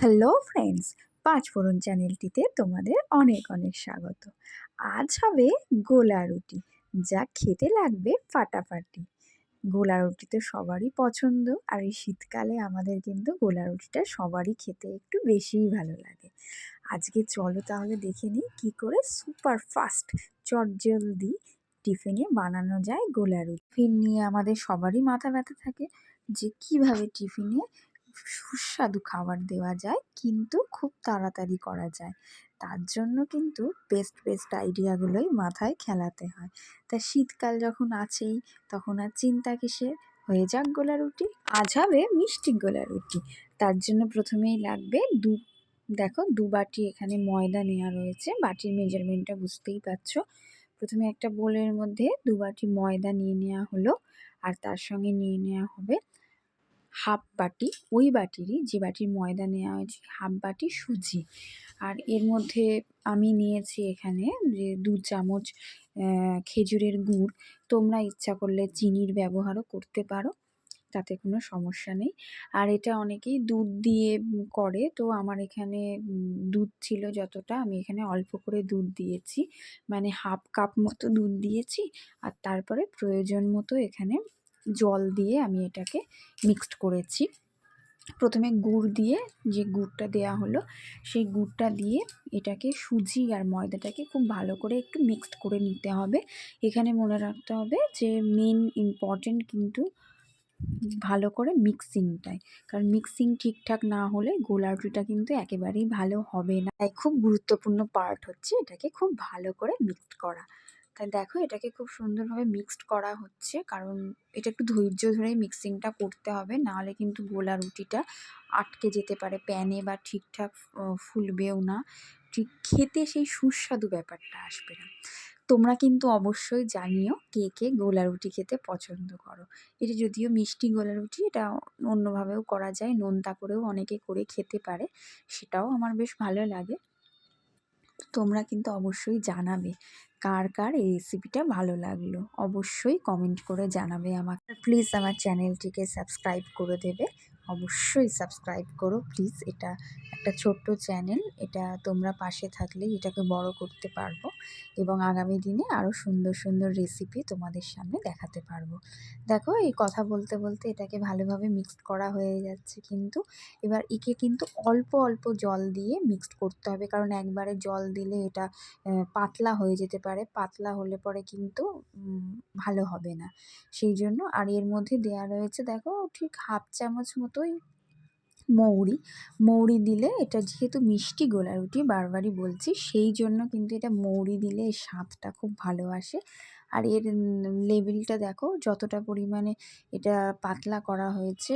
Hello friends পাঁচ ফোড়ন চ্যানেলটিতে তোমাদের অনেক অনেক স্বাগত। আজ হবে গোলা রুটি, যা খেতে লাগবে ফাটাফাটি। গোলা রুটি তো সবারই পছন্দ, আর এই শীতকালে আমাদের কিন্তু গোলা রুটিটা সবারই খেতে একটু বেশিই ভালো লাগে। আজকে চলো তাহলে দেখে নিই কী করে সুপার ফাস্ট চটজলদি টিফিনে বানানো যায় গোলা রুটি। টিফিন নিয়ে আমাদের সবারই মাথা ব্যথা থাকে যে কীভাবে টিফিনে সুস্বাদু খাবার দেওয়া যায়, কিন্তু খুব তাড়াতাড়ি করা যায়। তার জন্য কিন্তু বেস্ট বেস্ট আইডিয়াগুলোই মাথায় খেলাতে হয়। তা শীতকাল যখন আছেই, তখন আর চিন্তা কিসের? হয়ে যাক গোলা রুটি, আজ হবে মিষ্টি গোলা রুটি। তার জন্য প্রথমেই লাগবে দু, দেখো দু বাটি এখানে ময়দা নেওয়া রয়েছে। বাটির মেজারমেন্টটা বুঝতেই পারছ। প্রথমে একটা বোলের মধ্যে দু বাটি ময়দা নিয়ে নেওয়া হলো, আর তার সঙ্গে নিয়ে নেওয়া হবে হাফ বাটি, ওই বাটিরই, যে বাটির ময়দা নেওয়া হয়েছে, হাফ বাটি সুজি। আর এর মধ্যে আমি নিয়েছি এখানে যে দু চামচ খেজুরের গুড়। তোমরা ইচ্ছা করলে চিনির ব্যবহারও করতে পারো, তাতে কোনো সমস্যা নেই। আর এটা অনেকেই দুধ দিয়ে করে, তো আমার এখানে দুধ ছিল যতটা, আমি এখানে অল্প করে দুধ দিয়েছি। মানে হাফ কাপ মতো দুধ দিয়েছি, আর তারপরে প্রয়োজন মতো এখানে জল দিয়ে আমি এটাকে মিক্সড করেছি। প্রথমে গুড় দিয়ে যে গুড়টা দেয়া হলো, সেই গুড়টা দিয়ে এটাকে সুজি আর ময়দাটাকে খুব ভালো করে একটু মিক্সড করে নিতে হবে। এখানে মনে রাখতে হবে যে মেন ইম্পর্টেন্ট কিন্তু ভালো করে মিক্সিংটাই কারণ মিক্সিং ঠিকঠাক না হলে গোলারুটিটা কিন্তু একেবারেই ভালো হবে না। খুব গুরুত্বপূর্ণ পার্ট হচ্ছে এটাকে খুব ভালো করে মিক্সড করা। তাই দেখো, এটাকে খুব সুন্দরভাবে মিক্সড করা হচ্ছে। কারণ এটা একটু ধৈর্য ধরেই মিক্সিংটা করতে হবে নাহলে কিন্তু গোলা রুটিটা আটকে যেতে পারে। প্যানে বা ঠিকঠাক ফুলবেও না। ঠিক খেতে সেই সুস্বাদু ব্যাপারটা আসবে না। তোমরা কিন্তু অবশ্যই জানিও কে কে গোলা রুটি খেতে পছন্দ করো। এটা যদিও মিষ্টি গোলা রুটি, এটা অন্যভাবেও করা যায়, নোনতা করেও অনেকে করে খেতে পারে, সেটাও আমার বেশ ভালো লাগে। তোমরা কিন্তু অবশ্যই জানাবে কার কার এই রেসিপিটা ভালো লাগল। অবশ্যই কমেন্ট করে জানাবে আমাকে। প্লিজ আমার চ্যানেলটিকে সাবস্ক্রাইব করে দেবে। অবশ্যই সাবস্ক্রাইব করো প্লিজ এটা একটা ছোট্ট চ্যানেল এটা তোমরা পাশে থাকলে এটাকে বড় করতে পারব এবং আগামী দিনে আরও সুন্দর সুন্দর রেসিপি তোমাদের সামনে দেখাতে পারব। দেখো এই কথা বলতে বলতে এটাকে ভালোভাবে মিক্সড করা হয়ে যাচ্ছে কিন্তু, এবার একে কিন্তু অল্প অল্প জল দিয়ে মিক্সড করতে হবে কারণ একবারে জল দিলে এটা পাতলা হয়ে যেতে পারে, পাতলা হলে পরে কিন্তু ভালো হবে না। সেই জন্য আর এর মধ্যে দেয়া রয়েছে দেখো ঠিক হাফ চামচ মতোই মৌরি। মৌরি দিলে এটা যেহেতু মিষ্টি গোলা রুটি বারবারই বলছি, সেই জন্য কিন্তু এটা মৌরি দিলে স্বাদটা খুব ভালো আসে। আর এর লেবেলটা দেখো, যতটা পরিমাণে এটা পাতলা করা হয়েছে,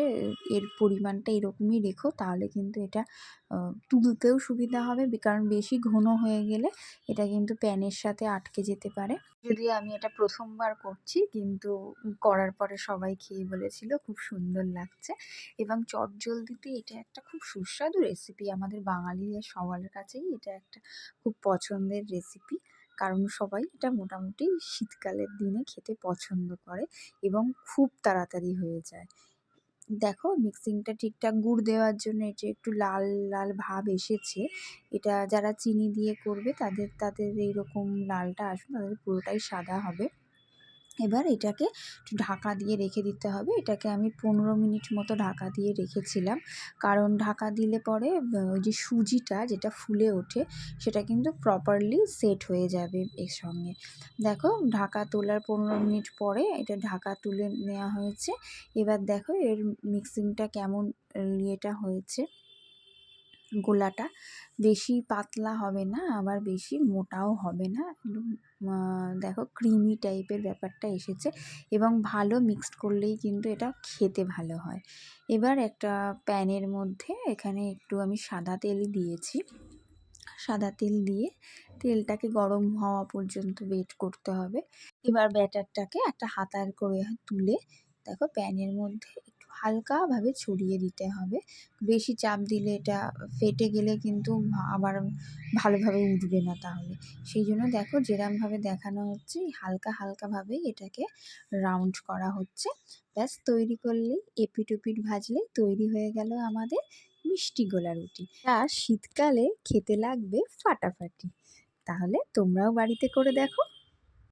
এর পরিমাণটা এরকমই রেখো, তাহলে কিন্তু এটা তুলতেও সুবিধা হবে কারণ বেশি ঘন হয়ে গেলে এটা কিন্তু প্যানের সাথে আটকে যেতে পারে। যদি আমি এটা প্রথমবার করছি, কিন্তু করার পরে সবাই খেয়ে বলেছিল, খুব সুন্দর লাগছে। এবং চটজলদিতে এটা একটা খুব সুস্বাদু রেসিপি আমাদের বাঙালিদের সবার কাছেই এটা একটা খুব পছন্দের রেসিপি কারণ সবাই এটা মোটামুটি শীতকালের দিনে খেতে পছন্দ করে এবং খুব তাড়াতাড়ি হয়ে যায়। দেখো মিক্সিংটা ঠিকঠাক গুড় দেওয়ার জন্য এটা একটু লাল লাল ভাব এসেছে, এটা যারা চিনি দিয়ে করবে তাদের তাদের এইরকম লালটা আসবে তাদের পুরোটাই সাদা হবে। এবার এটাকে ঢাকা দিয়ে রেখে দিতে হবে। এটাকে আমি পনেরো মিনিট মতো ঢাকা দিয়ে রেখেছিলাম। কারণ ঢাকা দিলে পরে ওই যে সুজিটা যেটা ফুলে ওঠে, সেটা কিন্তু প্রপারলি সেট হয়ে যাবে এর সঙ্গে। দেখো, ঢাকা তোলার পনেরো মিনিট পরে এটা ঢাকা তুলে নেওয়া হয়েছে। এবার দেখো এর মিক্সিংটা কেমন, ইয়েটা হয়েছে। গোলাটা। বেশি পাতলা হবে না, আবার বেশি মোটাও হবে না। দেখো ক্রিমি টাইপের ব্যাপারটা এসেছে এবং ভালো মিক্সড করলেই কিন্তু এটা খেতে ভালো হয়। এবার একটা প্যানের মধ্যে এখানে একটু আমি সাদা তেল দিয়েছি। সাদা তেল দিয়ে তেলটাকে গরম হওয়া পর্যন্ত ওয়েট করতে হবে। এবার ব্যাটারটাকে একটা হাতার করে তুলে দেখো প্যানের মধ্যে হালকাভাবে ছড়িয়ে দিতে হবে। বেশি চাপ দিলে এটা ফেটে গেলে কিন্তু আবার ভালোভাবে উঠবে না তাহলে। সেই জন্য দেখো যেরমভাবে দেখানো হচ্ছে হালকা হালকাভাবেই এটাকে রাউন্ড করা হচ্ছে। ব্যাস, তৈরি করলেই এপিট ওপিট ভাজলেই তৈরি হয়ে গেল আমাদের মিষ্টি গোলা রুটি আর শীতকালে খেতে লাগবে ফাটাফাটি। তাহলে তোমরাও বাড়িতে করে দেখো।